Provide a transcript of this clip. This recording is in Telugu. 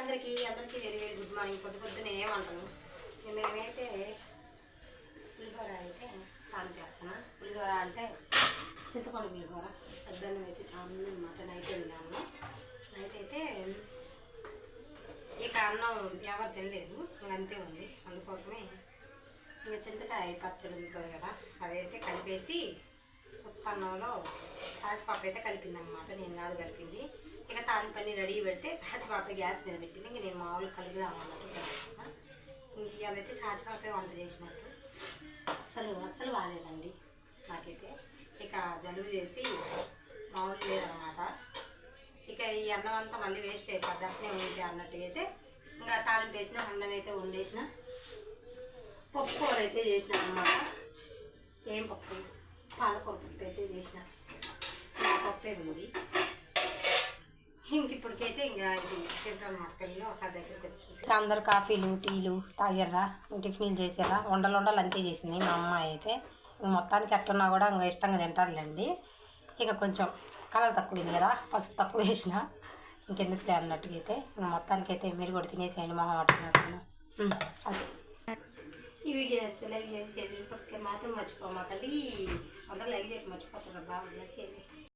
అందరికీ అందరికీ వెరీ వెరీ గుడ్ మార్నింగ్ పొద్దు పొద్దునే ఏమంటాను మేమైతే పులిహోర అయితే తాను చేస్తున్నా. పులిహోర అంటే చింతపండు పులిహోర. పెద్దన్నం అయితే చాలా అనమాట నైట్ వెళ్ళాము నైట్ అయితే ఇక అన్నం ఎవరు తినలేదు. ఇంక అంతే ఉంది. అందుకోసమే ఇంకా చింతకాయ పచ్చడి ఉంటుంది కదా అదైతే కలిపేసి పన్నంలో చాచిపాప అయితే కలిపింది అనమాట నేను కాదు కలిపింది. ఇక తాను పని రెడీ పెడితే చాచిపాప గ్యాస్ మీద పెట్టింది. ఇంక నేను మామూలుగా కలుపుదాం అన్నట్టు ఇంక అదైతే చాచిపాపే వంట చేసినట్టు. అస్సలు అస్సలు బాగాలేదండి నాకైతే. ఇక జలుబు చేసి మామూలు లేదనమాట ఇక ఈ అన్నం అంతా మళ్ళీ వేస్ట్ అయిపోద్ది అట్నే ఉంది అన్నట్టు అయితే. ఇంకా తాలింపు వేసిన అన్నం అయితే వండేసిన. పప్పు కూర అయితే చేసిన అన్నమాట. పాలకూర పప్పు అయితే చేసిన పప్పే ఉంది. ఇంక ఇప్పటికైతే ఇంకా అనమాట పిల్లలు ఒకసారి దగ్గరికి వచ్చి అందరు కాఫీలు టీలు తాగారా? టిఫిన్లు చేసారా? వండలు వండలు అంతే చేసింది మా అమ్మాయి అయితే. ఇంక మొత్తానికి ఎట్టున్నా కూడా ఇంకా ఇష్టంగా తింటారులేండి. ఇక కొంచెం కలర్ తక్కువైంది కదా పసుపు తక్కువ వేసిన. ఇంకెందుకులే అన్నట్టుగా అయితే ఇంక మొత్తానికి అయితే మీరు కూడా తినేసేయండి మొహం పట్టుకున్నట్టు అదే ఈ వీడియో నచ్చితే లైక్ చేసి సబ్స్క్రైబ్ మాత్రం మర్చిపోమాకండి. అందరూ లైక్ చేసి మర్చిపోతారు బాగుంది